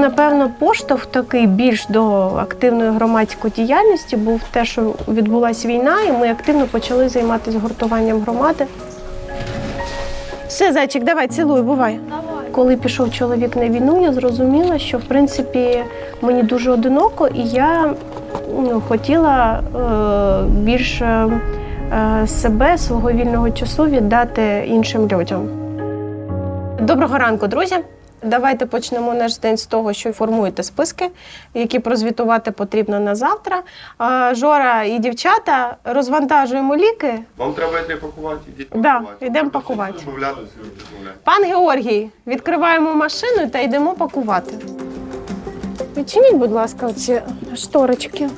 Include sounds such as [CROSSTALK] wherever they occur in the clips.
Напевно, поштовх такий більш до активної громадської діяльності був те, що відбулася війна, і ми активно почали займатися гуртуванням громади. Все, зайчик, давай, цілуй, бувай. Коли пішов чоловік на війну, я зрозуміла, що в принципі мені дуже одиноко, і я ну, хотіла е, більше е, себе, свого вільного часу віддати іншим людям. Доброго ранку, друзі! Давайте почнемо наш день з того, що формуєте списки, які прозвітувати потрібно на завтра. Жора і дівчата розвантажуємо ліки. Вам треба йти пакувати, ідіть Да, пакувати. йдемо пакувати. Пан Георгій, відкриваємо машину та йдемо пакувати. Відчиніть, будь ласка, ці шторочки.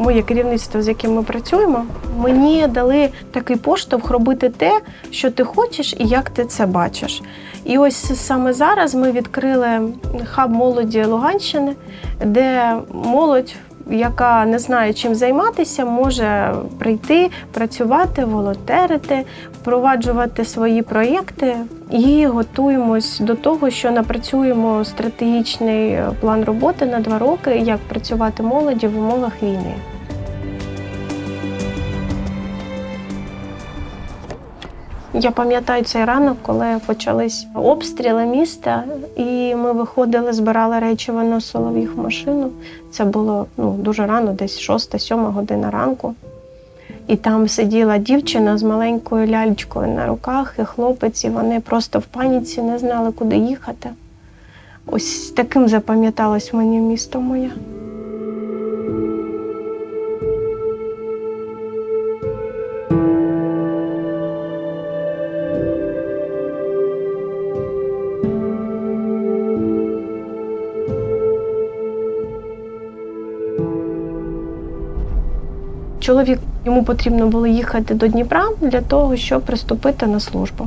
Моє керівництво, з яким ми працюємо, мені дали такий поштовх робити те, що ти хочеш і як ти це бачиш. І ось саме зараз ми відкрили хаб молоді Луганщини, де молодь, яка не знає чим займатися, може прийти, працювати, волонтерити, впроваджувати свої проєкти. І готуємось до того, що напрацюємо стратегічний план роботи на два роки, як працювати молоді в умовах війни. Я пам'ятаю цей ранок, коли почались обстріли міста, і ми виходили, збирали речі, виносили їх в машину. Це було ну, дуже рано, десь 6-7 година ранку. І там сиділа дівчина з маленькою ляльчкою на руках, і хлопець, і вони просто в паніці не знали, куди їхати. Ось таким запам'яталось мені місто моє. Чоловік йому потрібно було їхати до Дніпра для того, щоб приступити на службу.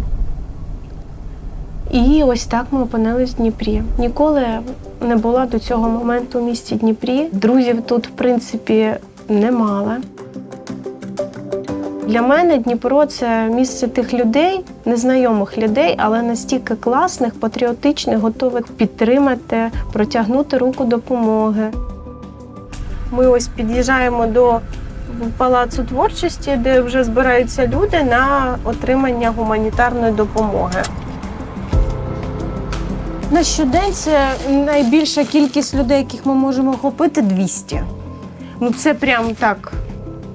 І ось так ми опинились в Дніпрі. Ніколи не була до цього моменту в місті Дніпрі. Друзів тут, в принципі, не мала. Для мене Дніпро це місце тих людей, незнайомих людей, але настільки класних, патріотичних, готових підтримати, протягнути руку допомоги. Ми ось під'їжджаємо до палацу творчості, де вже збираються люди на отримання гуманітарної допомоги. На щодень це найбільша кількість людей, яких ми можемо охопити 200. Ну це прям так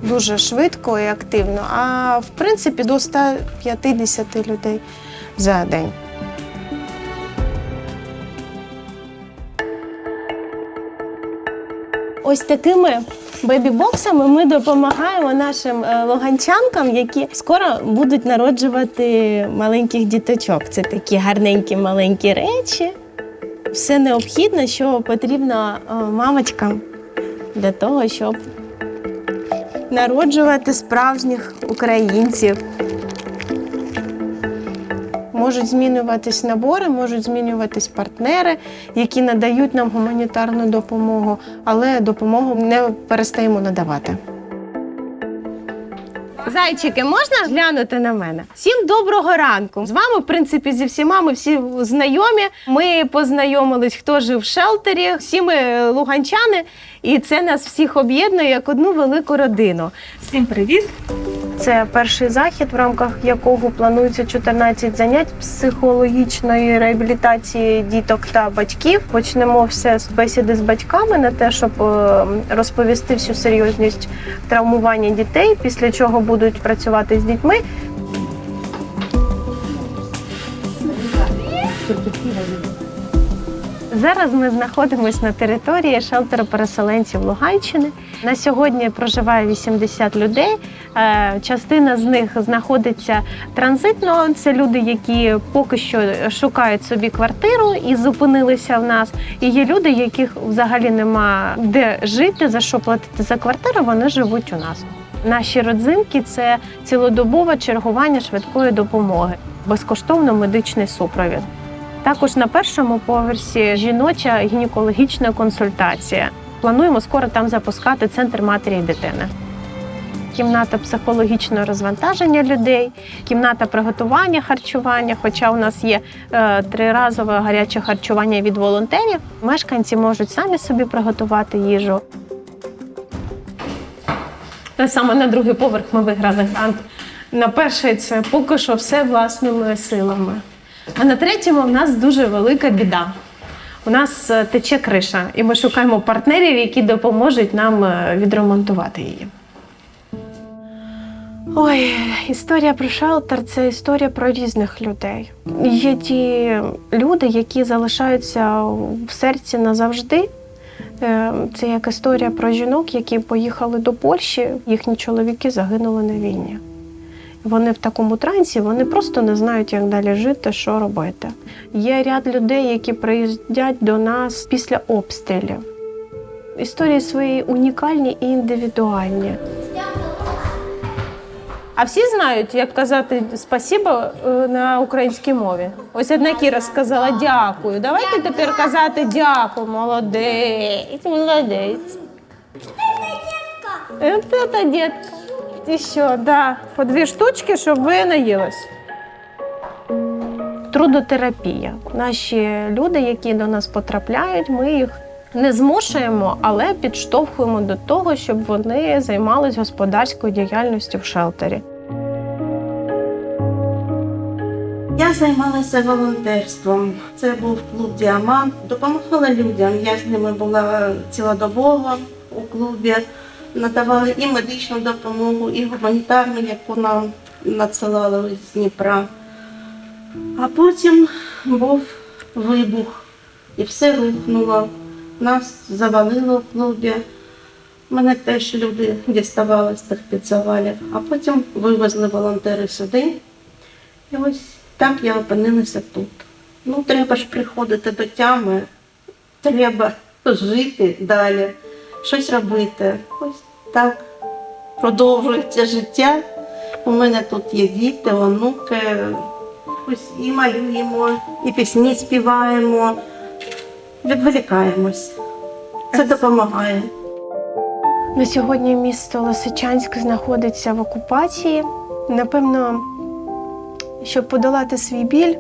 дуже швидко і активно. А в принципі до 150 людей за день. Ось такими бебі-боксами ми допомагаємо нашим е, луганчанкам, які скоро будуть народжувати маленьких діточок. Це такі гарненькі маленькі речі. Все необхідне, що потрібно е, мамочкам для того, щоб народжувати справжніх українців. Можуть змінюватись набори, можуть змінюватись партнери, які надають нам гуманітарну допомогу, але допомогу не перестаємо надавати. Зайчики, можна глянути на мене? Всім доброго ранку. З вами, в принципі, зі всіма ми всі знайомі. Ми познайомились, хто жив в шелтері. Всі ми луганчани, і це нас всіх об'єднує як одну велику родину. Всім привіт! Це перший захід, в рамках якого планується 14 занять психологічної реабілітації діток та батьків. Почнемо все з бесіди з батьками на те, щоб е, розповісти всю серйозність травмування дітей, після чого будуть працювати з дітьми. Зараз ми знаходимося на території шелтеру переселенців Луганщини. На сьогодні проживає 80 людей. Е, Частина з них знаходиться транзитно. Це люди, які поки що шукають собі квартиру і зупинилися в нас. І є люди, яких взагалі нема де жити, за що платити за квартиру. Вони живуть у нас. Наші родзинки це цілодобове чергування швидкої допомоги, безкоштовно медичний супровід. Також на першому поверсі жіноча гінекологічна консультація. Плануємо скоро там запускати центр матері і дитини. Кімната психологічного розвантаження людей, кімната приготування харчування. Хоча у нас є е, триразове гаряче харчування від волонтерів, мешканці можуть самі собі приготувати їжу. Саме на другий поверх ми виграли грант. На перший це поки що все власними силами. А на третьому в нас дуже велика біда. У нас е, тече криша, і ми шукаємо партнерів, які допоможуть нам е, відремонтувати її. Ой, історія про шелтер це історія про різних людей. Є ті люди, які залишаються в серці назавжди. Е, Це як історія про жінок, які поїхали до Польщі, їхні чоловіки загинули на війні. Вони в такому трансі, вони просто не знають, як далі жити, що робити. Є ряд людей, які приїздять до нас після обстрілів. Історії свої унікальні і індивідуальні. А всі знають, як казати спасибо е, на українській мові. Ось одна Кіра сказала дякую. Давайте тепер казати дякую. Молодець, молодець. Е, Це дітка. І що, да, по дві штучки, щоб ви наїлись. Трудотерапія. Наші люди, які до нас потрапляють, ми їх не змушуємо, але підштовхуємо до того, щоб вони займались господарською діяльністю в шелтері. Я займалася волонтерством. Це був клуб Діамант. Допомагала людям. Я з ними була цілодобово у клубі. Надавали і медичну допомогу, і гуманітарну, яку нам надсилали з Дніпра. А потім був вибух, і все рухнуло. Нас завалило в клубі. Мене теж люди діставали з тих підзавалів, а потім вивезли волонтери сюди. І ось так я опинилася тут. Ну, треба ж приходити до тями, треба жити далі, щось робити. Ось так продовжується життя. У мене тут є діти, онуки. Ось і малюємо, і пісні співаємо, відволікаємось. Це допомагає. На сьогодні місто Лисичанськ знаходиться в окупації. Напевно, щоб подолати свій біль,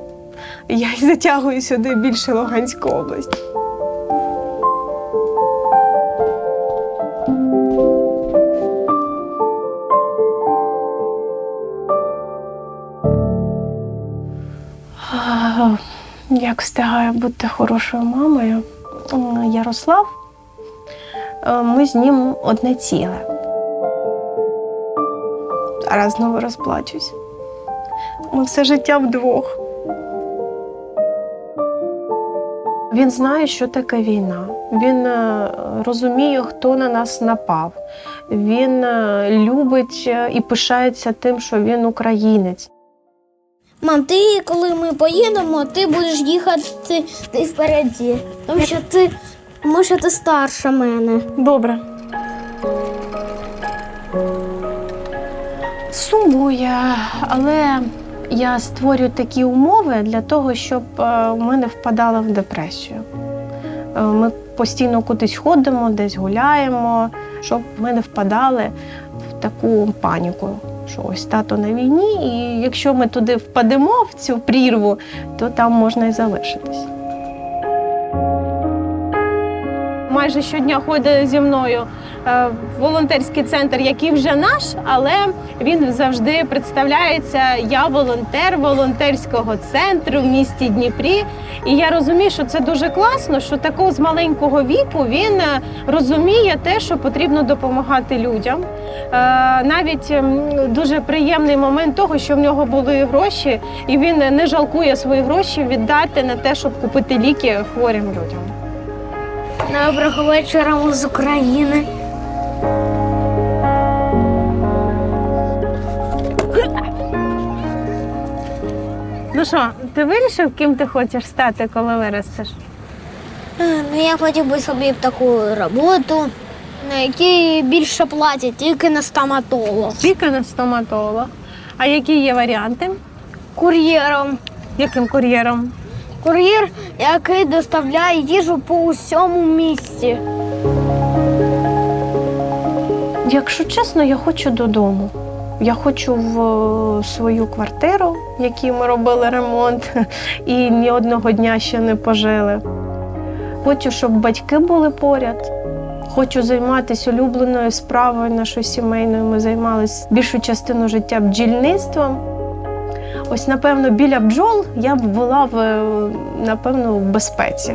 я й затягую сюди більше Луганську область. Як встигаю бути хорошою мамою? Ярослав Е, ми з ним одне ціле. Зараз знову розплачусь. Ми все життя вдвох. Він знає, що таке війна. Він е, розуміє, хто на нас напав. Він е, любить е, і пишається тим, що він українець. Мам, ти коли ми поїдемо, ти будеш їхати ти впереді. Тому що ти, що ти старша мене. Добре. Сумує, але я створюю такі умови для того, щоб е, ми не впадали в депресію. Е, Ми постійно кудись ходимо, десь гуляємо, щоб ми не впадали в таку паніку, що ось тато на війні, і якщо ми туди впадемо в цю прірву, то там можна і залишитись. майже щодня ходить зі мною волонтерський центр, який вже наш, але він завжди представляється. Я волонтер волонтерського центру в місті Дніпрі. І я розумію, що це дуже класно, що такого з маленького віку він е, розуміє те, що потрібно допомагати людям. Е, Навіть ем, дуже приємний момент того, що в нього були гроші, і він не жалкує свої гроші віддати на те, щоб купити ліки хворим людям. Доброго вечора з України. Ну що, ти вирішив, ким ти хочеш стати, коли виростеш? Ну, я хотів би собі таку роботу, на якій більше платять, тільки на стоматолог. Тільки на стоматолог. А які є варіанти? Кур'єром. Яким кур'єром? Кур'єр, який доставляє їжу по усьому місті. Якщо чесно, я хочу додому. Я хочу в е, свою квартиру, в якій ми робили ремонт, [LAUGHS] і ні одного дня ще не пожили. Хочу, щоб батьки були поряд. Хочу займатися улюбленою справою нашою сімейною. Ми займалися більшу частину життя бджільництвом. Ось, напевно, біля бджол я б була в, е, напевно, в безпеці.